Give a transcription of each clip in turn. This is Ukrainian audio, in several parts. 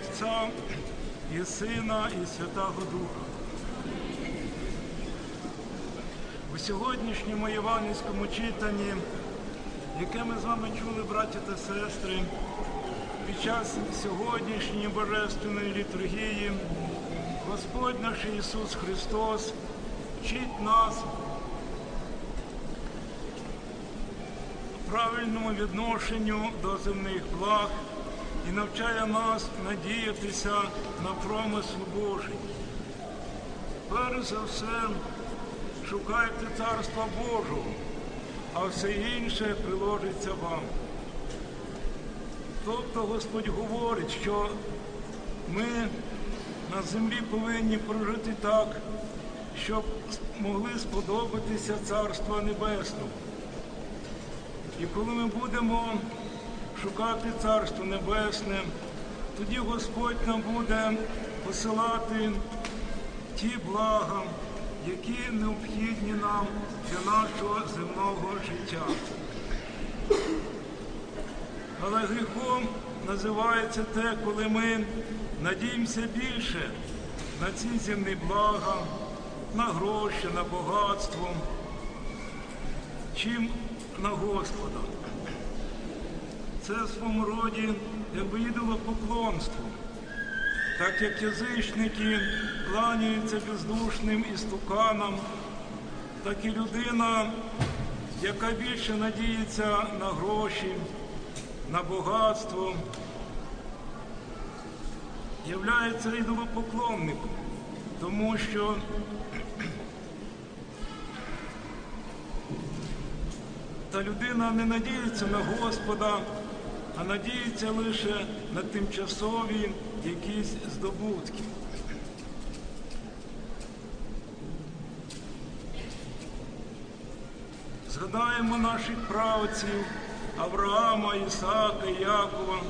Отця і Сина, і Святого Духа. У сьогоднішньому євангельському читанні, яке ми з вами чули, браті та сестри, під час сьогоднішньої божественної літургії, Господь наш Ісус Христос вчить нас правильному відношенню до земних благ і навчає нас надіятися на промисел Божий. Перш за все, шукайте Царства Божого, а все інше приложиться вам. Тобто Господь говорить, що ми на землі повинні прожити так, щоб могли сподобатися Царства Небесного. І коли ми будемо шукати Царство Небесне, тоді Господь нам буде посилати ті блага, які необхідні нам для нашого земного життя. Але гріхом називається те, коли ми надіємося більше на ці земні блага, на гроші, на багатство, чим на Господа. Це в своєму роді якби ідолопоклонство. Так як язичники кланяються бездушним істуканам, так і людина, яка більше надіється на гроші, на багатство, являється ідолопоклонником, тому що та людина не надіється на Господа, а надіється лише на тимчасові якісь здобутки. Згадаємо наших правців Авраама, Ісаака, Якова.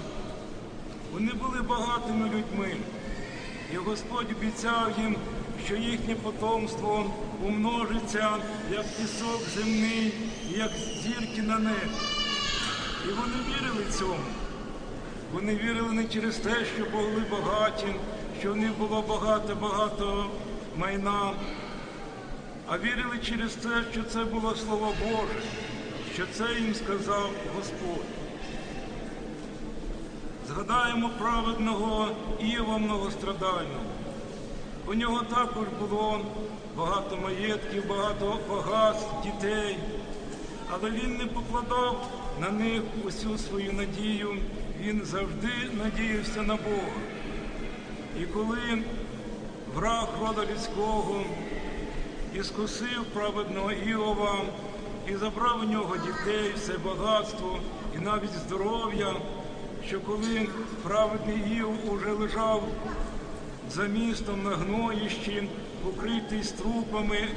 Вони були багатими людьми, і Господь обіцяв їм, що їхнє потомство умножиться, як пісок земний, як зірки на небі. І вони вірили цьому. Вони вірили не через те, що були багаті, що в них було багато-багато майна, а вірили через те, що це було Слово Боже, що це їм сказав Господь. Згадаємо праведного Іова многострадального. У нього також було багато маєтків, багато багатств, дітей, але він не покладав на них усю свою надію, він завжди надіявся на Бога. І коли враг рода людського і скусив праведного Іова, і забрав у нього дітей, все багатство і навіть здоров'я, що коли праведний Іов уже лежав за містом на гноїщі, покритий струпами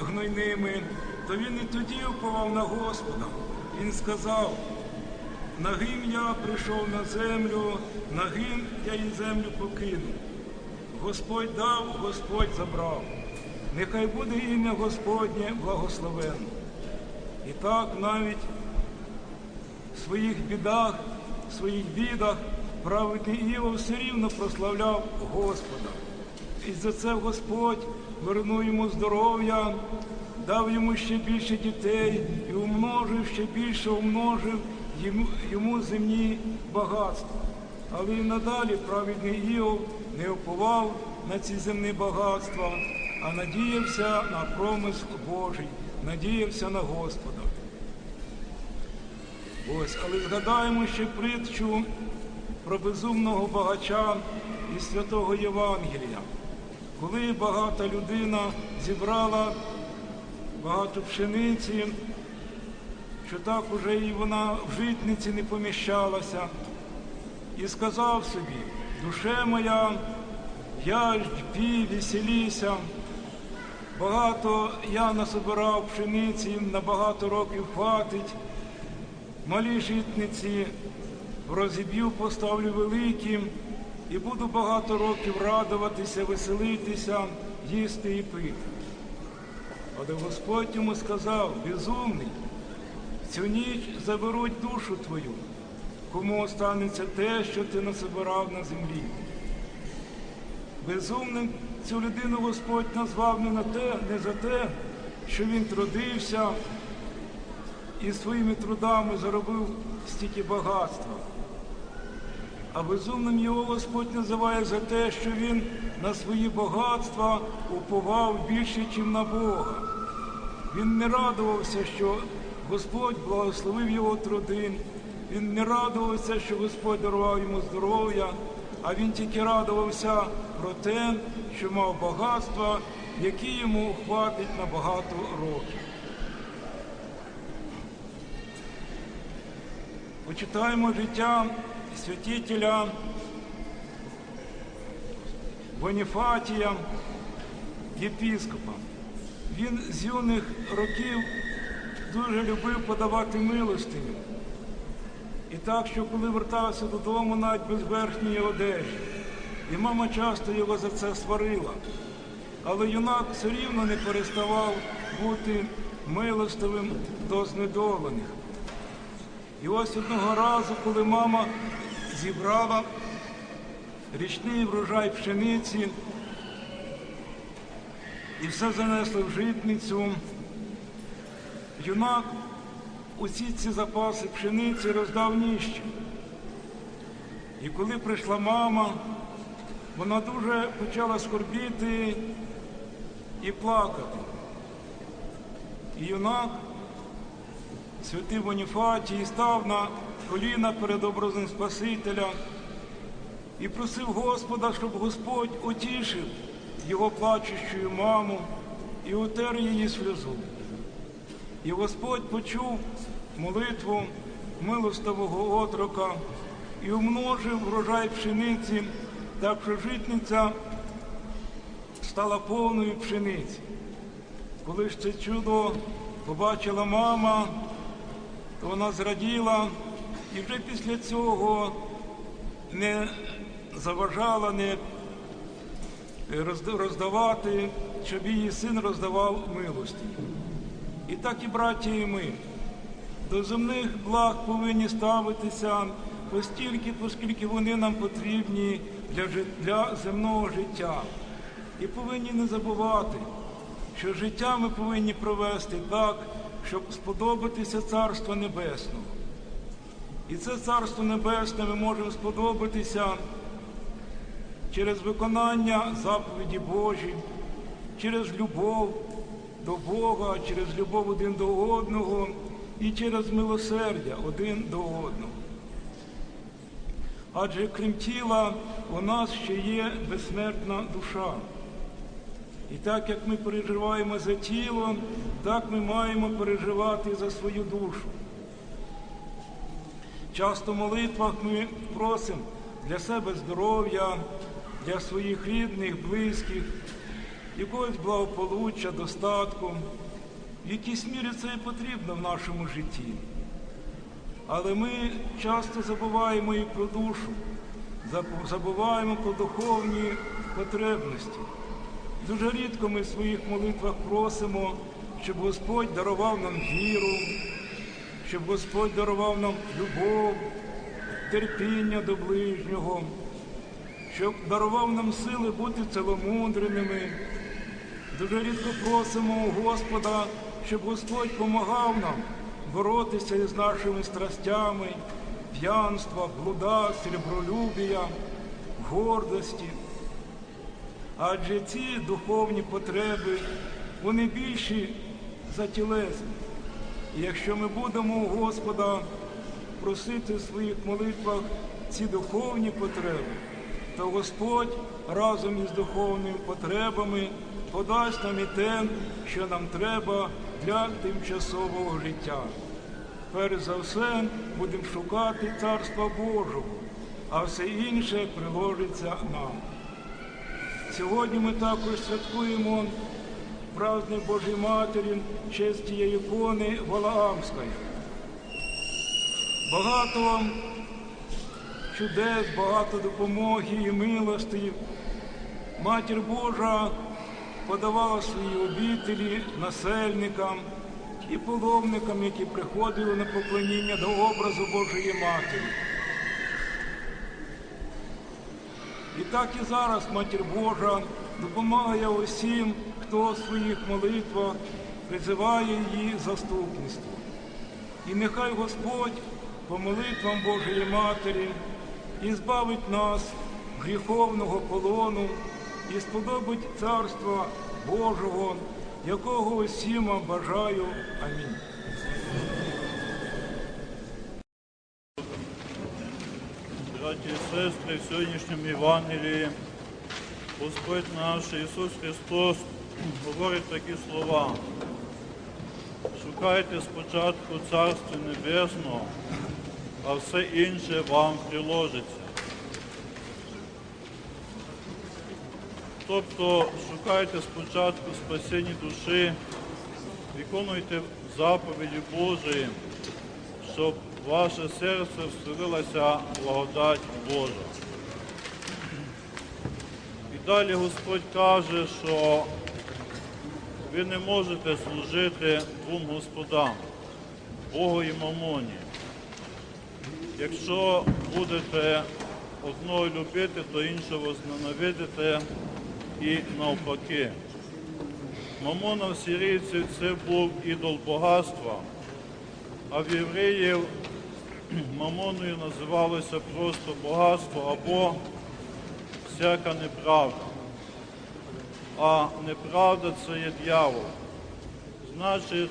гнойними, то він і тоді уповав на Господа. Він сказав, нагим я прийшов на землю, нагим я і землю покину. Господь дав, Господь забрав. Нехай буде ім'я Господнє благословенно. І так навіть в своїх бідах, в своїх бідах праведний Іов все рівно прославляв Господа. І за це Господь вернув йому здоров'я, дав йому ще більше дітей і умножив, ще більше умножив йому, йому земні багатства. Але і надалі праведний Іов не оповав на ці земні багатства, а надіявся на промисл Божий, надіявся на Господа. Ось, але згадаємо ще притчу про безумного багача із святого Євангелія, коли багата людина зібрала багато пшениці, що так уже і вона в житниці не поміщалася, і сказав собі, душе моя, я пій, веселіся, багато я насобирав пшениці, на багато років хватить, малі житниці розіб'ю, поставлю великі, і буду багато років радуватися, веселитися, їсти і пити. Але Господь йому сказав, безумний, цю ніч заберуть душу твою, кому останеться те, що ти насобирав на землі. Безумним цю людину Господь назвав не, на те, не за те, що він трудився і своїми трудами заробив стільки багатства. А безумним його Господь називає за те, що він на свої багатства уповав більше, ніж на Бога. Він не радувався, що Господь благословив його труди. Він не радувався, що Господь дарував йому здоров'я, а він тільки радувався про те, що мав багатства, які йому хватить на багато років. Почитаємо життя святителя Боніфатія, єпіскопа. Він з юних років дуже любив подавати милостиню. І так, що коли вертався додому, навіть без верхньої одежі, і мама часто його за це сварила. Але юнак все рівно не переставав бути милостивим до знедолених. І ось одного разу, коли мама зібрала річний врожай пшениці і все занесли в житницю, юнак усі ці запаси пшениці роздав ніщим. І коли прийшла мама, вона дуже почала скорбіти і плакати. І юнак святий Боніфатій став на коліна перед образом Спасителя і просив Господа, щоб Господь утішив його плачущу маму і утер її сльозу. І Господь почув молитву милостивого отрока і умножив врожай пшениці, так що житниця стала повною пшениці. Коли ж це чудо побачила мама, то вона зраділа і вже після цього не заважала, не роздавати, щоб її син роздавав милості. І так і браті, і ми до земних благ повинні ставитися постільки, оскільки вони нам потрібні для, для земного життя. І повинні не забувати, що життя ми повинні провести так, щоб сподобатися Царства Небесного. І це Царство Небесне ми можемо сподобатися через виконання заповіді Божі, через любов до Бога, через любов один до одного і через милосердя один до одного. Адже крім тіла, у нас ще є безсмертна душа. І так як ми переживаємо за тіло, так ми маємо переживати за свою душу. Часто в молитвах ми просимо для себе здоров'я, для своїх рідних, близьких, якогось благополуччя, достатку. В якійсь мірі це і потрібно в нашому житті. Але ми часто забуваємо і про душу, забуваємо про духовні потребності. Дуже рідко ми в своїх молитвах просимо, щоб Господь дарував нам віру, щоб Господь дарував нам любов, терпіння до ближнього, щоб дарував нам сили бути ціломудреними. Дуже рідко просимо у Господа, щоб Господь допомагав нам боротися із нашими страстями, п'янства, блуда, серебролюбія, гордості. Адже ці духовні потреби, вони більші за тілесні. І якщо ми будемо у Господа просити в своїх молитвах ці духовні потреби, то Господь разом із духовними потребами подасть нам і те, що нам треба для тимчасового життя. Перш за все будемо шукати Царства Божого, а все інше приложиться нам. Сьогодні ми також святкуємо праздник Божій Матері, честь її ікони Валаамської. Багато вам чудес, багато допомоги і милості. Матір Божа подавала свої обітелі насельникам і половникам, які приходили на поклоніння до образу Божої Матері. І так і зараз Матір Божа допомагає усім, хто в своїх молитвах призиває її заступництво. І нехай Господь по молитвам Божої Матері і збавить нас гріховного полону і сподобить Царства Божого, якого усім бажаю. Амінь. Браті і сестри, в сьогоднішньому Євангелії Господь наш Ісус Христос говорить такі слова. Шукайте спочатку Царство Небесного, а все інше вам приложиться. Тобто шукайте спочатку спасіння душі, виконуйте заповіді Божої, щоб ваше серце вселилася благодать Божа. І далі Господь каже, що ви не можете служити двом господам, Богу і Мамоні. Якщо будете одного любити, то іншого зненавидите і навпаки. Мамона в сирійців це був ідол багатства, а в євреїв мамоною називалося просто багатство або всяка неправда. А неправда це є дьявол. Значить,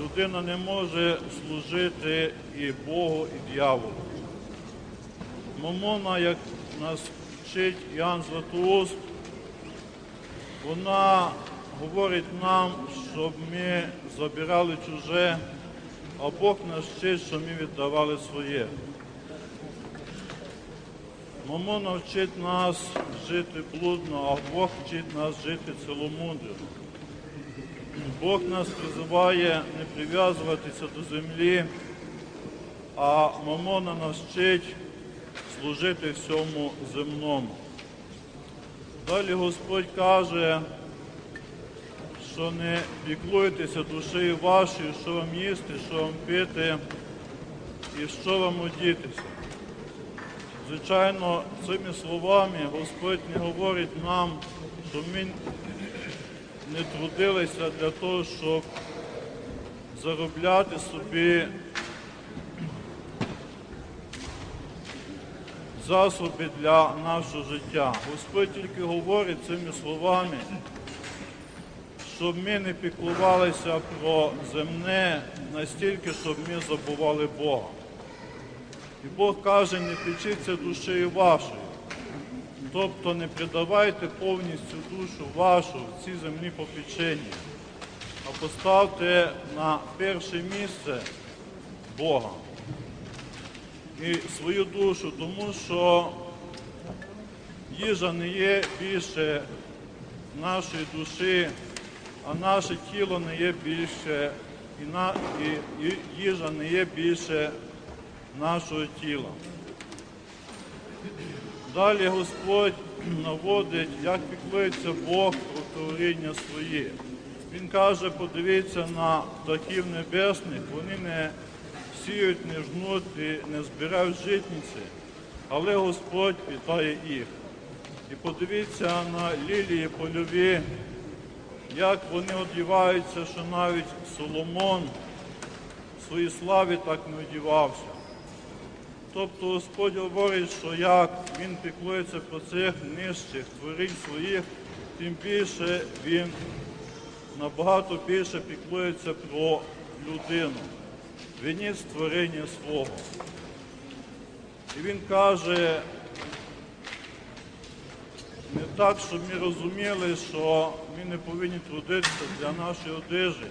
людина не може служити і Богу, і дьяволу. Мамона, як нас вчить Іоанн Златоуст, вона говорить нам, щоб ми забирали чуже, а Бог нас вчить, щоб ми віддавали своє. Мамона вчить нас жити блудно, а Бог вчить нас жити ціломудрено. Бог нас призиває не прив'язуватися до землі, а Мамона нас вчить служити всьому земному. Далі Господь каже, що не піклуйтеся душею вашою, що вам їсти, що вам пити і що вам одітися. Звичайно, цими словами Господь не говорить нам, що ми не трудилися для того, щоб заробляти собі засоби для нашого життя. Господь тільки говорить цими словами, щоб ми не піклувалися про земне настільки, щоб ми забували Бога. І Бог каже, не печіться душею вашою. Тобто не придавайте повністю душу вашу в ці земні попечення, а поставте на перше місце Бога і свою душу, тому що їжа не є більше нашої душі, а наше тіло не є більше, і, на, і, і їжа не є більше нашого тіла. Далі Господь наводить, як піклується Бог про творіння своє. Він каже, подивіться на птахів небесних, вони не сіють, не жнуть і не збирають житниці, але Господь питає їх. І подивіться на лілії польові, як вони одіваються, що навіть Соломон в своїй славі так не одівався. Тобто Господь говорить, що як Він піклується про цих нижчих творінь своїх, тим більше Він набагато більше піклується про людину, виніс створення свого. І він каже, не так, щоб ми розуміли, що ми не повинні трудитися для нашої одежі.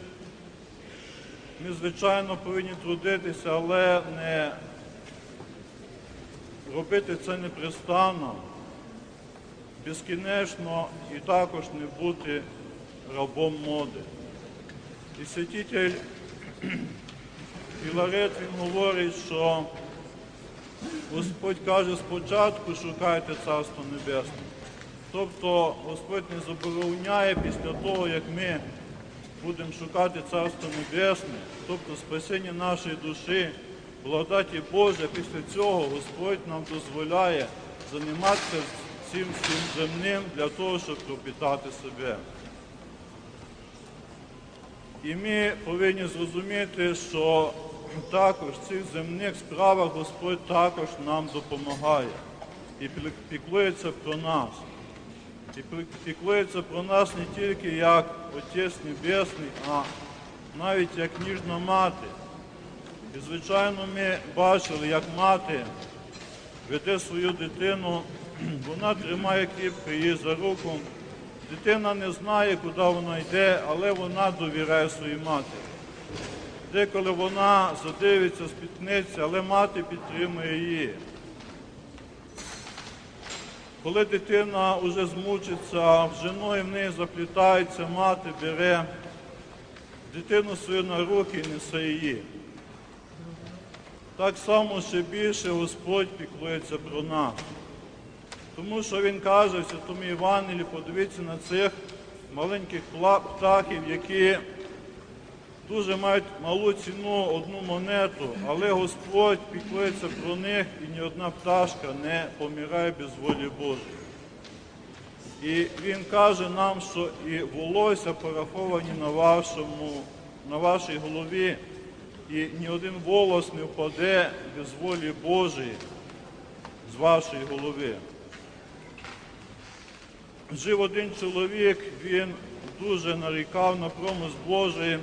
Ми, звичайно, повинні трудитися, але не робити це непрестанно, безкінечно і також не бути рабом моди. І святитель Філарет він говорить, що Господь каже, спочатку шукайте Царство Небесне. Тобто Господь не забороняє після того, як ми будемо шукати Царство Небесне, тобто спасіння нашої душі, благодаті Божа, після цього Господь нам дозволяє займатися цим всім земним для того, щоб пропітати себе. І ми повинні зрозуміти, що також в цих земних справах Господь також нам допомагає і піклується про нас. І піклується про нас не тільки як Отець Небесний, а навіть як ніжна мати. І, звичайно, ми бачили, як мати веде свою дитину, вона тримає кріпко її за руку. Дитина не знає, куди вона йде, але вона довіряє своїй матері. Деколи вона задивиться, спіткнеться, але мати підтримує її. Коли дитина вже змучиться, вже ноги в неї заплітаються, мати бере дитину свою на руки і несе її. Так само ще більше Господь піклується про нас. Тому що Він каже в Святому Євангелії, подивіться на цих маленьких птахів, які дуже мають малу ціну одну монету, але Господь піклується про них і ні одна пташка не помирає без волі Божої. І Він каже нам, що і волосся пораховані на, вашому, на вашій голові, і ні один волос не впаде без волі Божої з вашої голови. Жив один чоловік, він дуже нарікав на промис Божий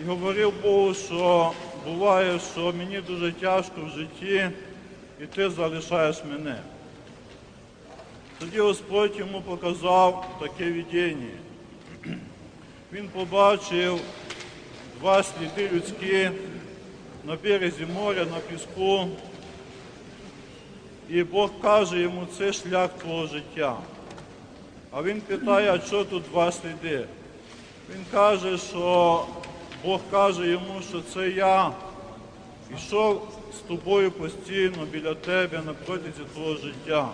і говорив Богу, що буває, що мені дуже тяжко в житті, і ти залишаєш мене. Тоді Господь йому показав таке видіння. Він побачив два сліди людські на березі моря, на піску. І Бог каже йому, це шлях твого життя. А він питає, а що тут два сліди? Він каже, що Бог каже йому, що це я йшов з тобою постійно біля тебе на протязі твого життя.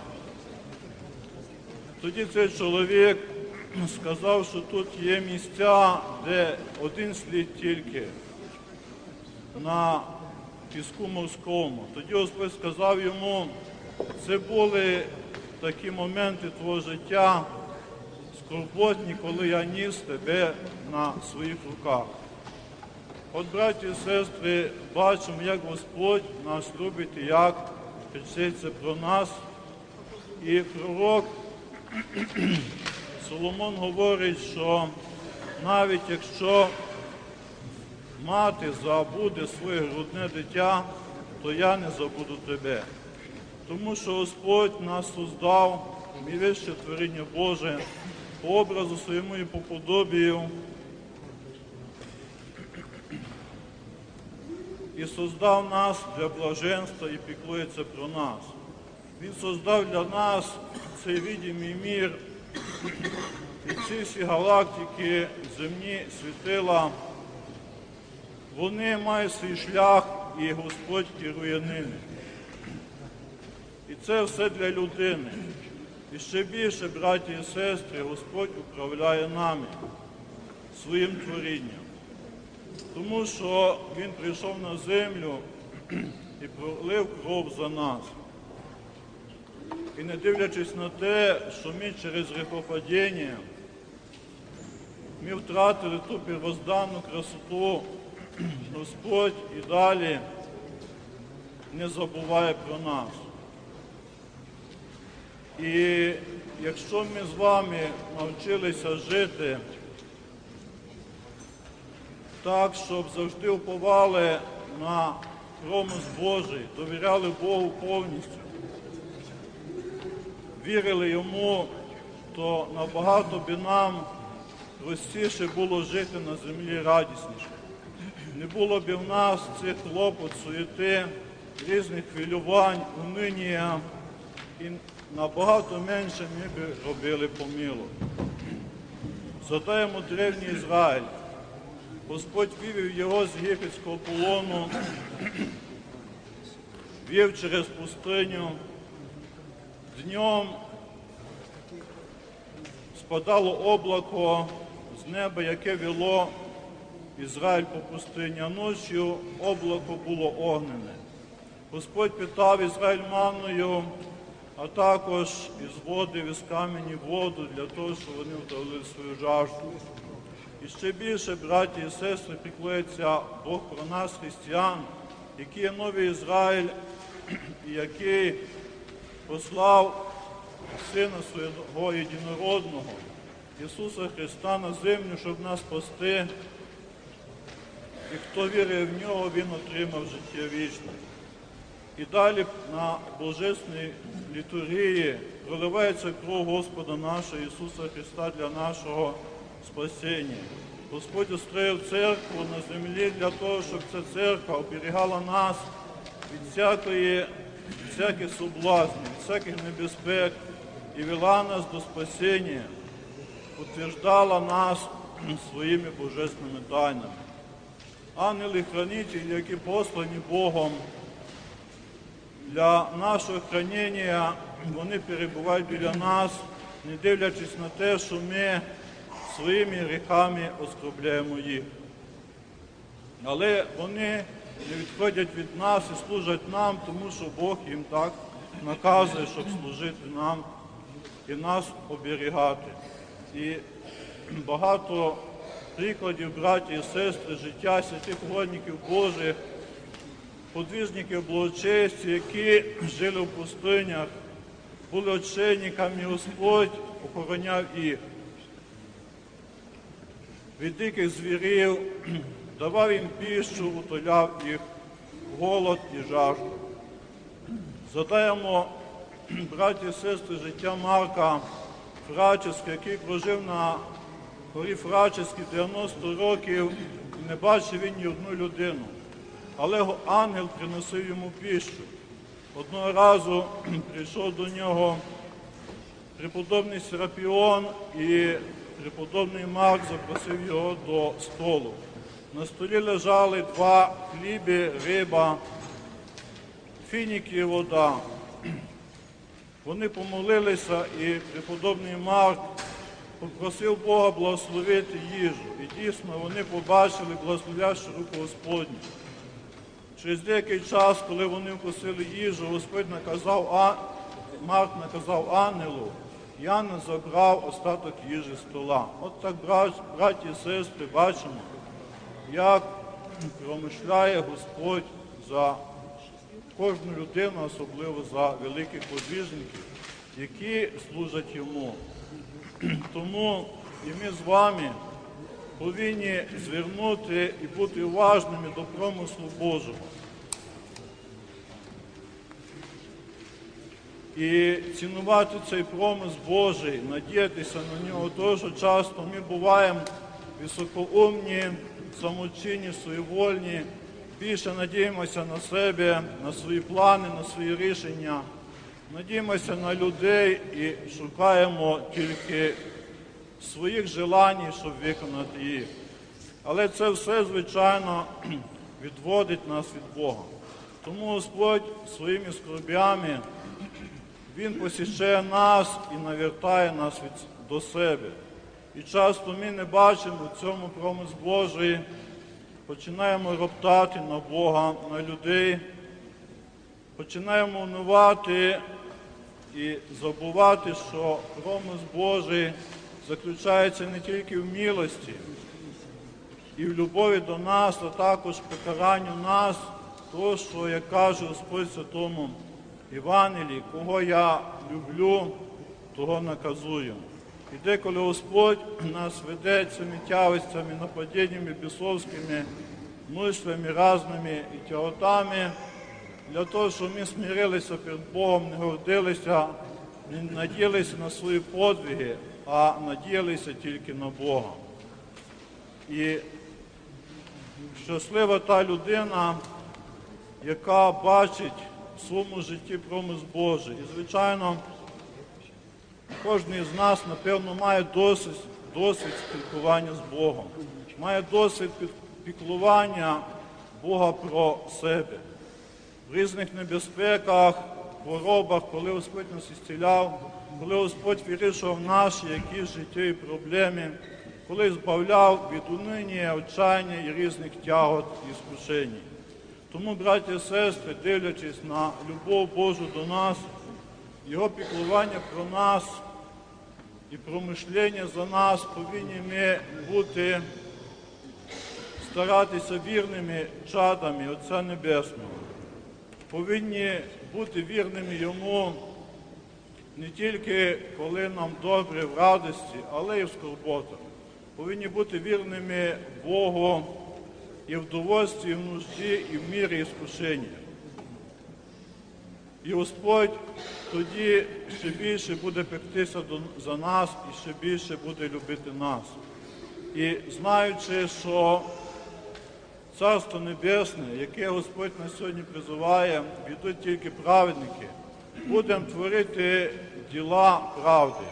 Тоді цей чоловік сказав, що тут є місця, де один слід тільки на піску морському. Тоді Господь сказав йому, це були такі моменти твого життя, скорботні, коли я ніс тебе на своїх руках. От, браті і сестри, бачимо, як Господь нас любить і як печеться про нас. І пророк Соломон говорить, що навіть якщо мати забуде своє грудне дитя, то я не забуду тебе. Тому що Господь нас создав, і вище творіння Боже, по образу своєму і по подобію. І создав нас для блаженства і піклується про нас. Він создав для нас цей відомий мір і всі галактики, земні світила, вони мають свій шлях, і Господь керує ними. І це все для людини. І ще більше, браті і сестри, Господь управляє нами, своїм творінням. Тому що Він прийшов на землю і пролив кров за нас. І не дивлячись на те, що ми через грехопадіння, ми втратили ту первозданну красоту, Господь і далі не забуває про нас. І якщо ми з вами навчилися жити так, щоб завжди уповали на промис Божий, довіряли Богу повністю, вірили йому, то набагато би нам простіше було жити на землі радісніше. Не було б в нас цих клопот, суєти, різних хвилювань, униння, і набагато менше ми б робили помилок. Задаємо древній Ізраїль. Господь вивів його з єгипетського полону, вів через пустиню. Днем спадало облако з неба, яке вело Ізраїль по пустині, а ночі облако було огнене. Господь питав Ізраїль манною, а також із води, із камені воду для того, щоб вони втолили свою жажду. І ще більше, браті і сестри, піклується Бог про нас, християн, який є новий Ізраїль, і який послав Сина свого єдинородного, Ісуса Христа на землю, щоб нас спасти. І хто вірує в нього, він отримав життя вічне. І далі на божественній літургії проливається кров Господа нашого Ісуса Христа для нашого спасіння. Господь устроїв церкву на землі для того, щоб ця церква оберігала нас від всякої, всяких соблазнів, всяких небезпек і вела нас до спасіння, утверждала нас своїми божественними тайнами. Ангели-хранителі, які послані Богом для нашого хранення, вони перебувають біля нас, не дивлячись на те, що ми своїми гріхами оскорбляємо їх. Але вони не відходять від нас і служать нам, тому що Бог їм так наказує, щоб служити нам і нас оберігати. І багато прикладів, браті і сестри, життя святих угодників Божих, подвижників благочесті, які жили в пустинях, були очейниками, і Господь охороняв їх. Від диких звірів давав їм піщу, утоляв їх голод і жажду. Задаємо, браті і сестри, життя Марка Фрачеська, який прожив на горі Фрачеській 90 років і не бачив він ні одну людину. Але його ангел приносив йому піщу. Одного разу прийшов до нього преподобний Серапіон і преподобний Марк запросив його до столу. На столі лежали два хліби, риба, фініки і вода. Вони помолилися, і преподобний Марк попросив Бога благословити їжу. І дійсно вони побачили благословлящу руку Господню. Через деякий час, коли вони вкусили їжу, Господь наказав, а... Марк наказав ангелу, і ангел забрав остаток їжі стола. От так, брат- браті і сестри, бачимо, як промишляє Господь за кожну людину, особливо за великих подвижників, які служать йому. Тому і ми з вами повинні звернути і бути уважними до промислу Божого. І цінувати цей промис Божий, надіятися на нього, що часто ми буваємо високоумні, самочинні, своєвольні, більше надіємося на себе, на свої плани, на свої рішення, надіємося на людей і шукаємо тільки своїх желань, щоб виконати їх. Але це все, звичайно, відводить нас від Бога. Тому Господь своїми скорбями Він посіщає нас і навертає нас від, до себе. І часто ми не бачимо в цьому промис Божий, починаємо роптати на Бога, на людей, починаємо унувати і забувати, що промис Божий заключається не тільки в милості і в любові до нас, а також покаранню нас, то, що, як каже Господь Святому Євангелії, кого я люблю, того наказую. І деколи Господь нас веде цими тявостями, нападіннями бісовськими, мислями разними і тяготами, для того, щоб ми смирилися перед Богом, не гордилися, не надіялися на свої подвиги, а надіялися тільки на Бога. І щаслива та людина, яка бачить в своєму житті промис Божий. І, звичайно, кожен з нас, напевно, має досвід, досвід спілкування з Богом, має досвід піклування Бога про себе. В різних небезпеках, хворобах, коли Господь нас ісціляв, коли Господь вирішував наші якісь життєві проблеми, коли збавляв від унині, отчання і різних тягот і скушень. Тому, браті і сестри, дивлячись на любов Божу до нас, Його піклування про нас і про мишлення за нас повинні ми бути, старатися вірними чадами Отця Небесного. Повинні бути вірними Йому не тільки коли нам добре в радості, але й в скорботах. Повинні бути вірними Богу і в довольстві, і в нужді, і в мірі і іскушення. І Господь тоді ще більше буде пектися за нас і ще більше буде любити нас. І знаючи, що Царство Небесне, яке Господь на сьогодні призиває, йдуть тільки праведники, будемо творити діла правди.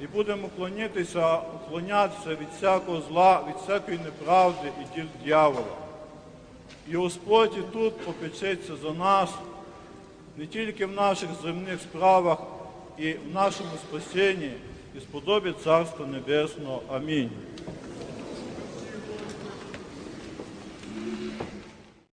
І будемо уклонитися, уклонятися від всякого зла, від всякої неправди і діл дьявола. І Господь і тут попечеться за нас, не тільки в наших земних справах, і в нашому спасінні, і сподобі Царства Небесного. Амінь.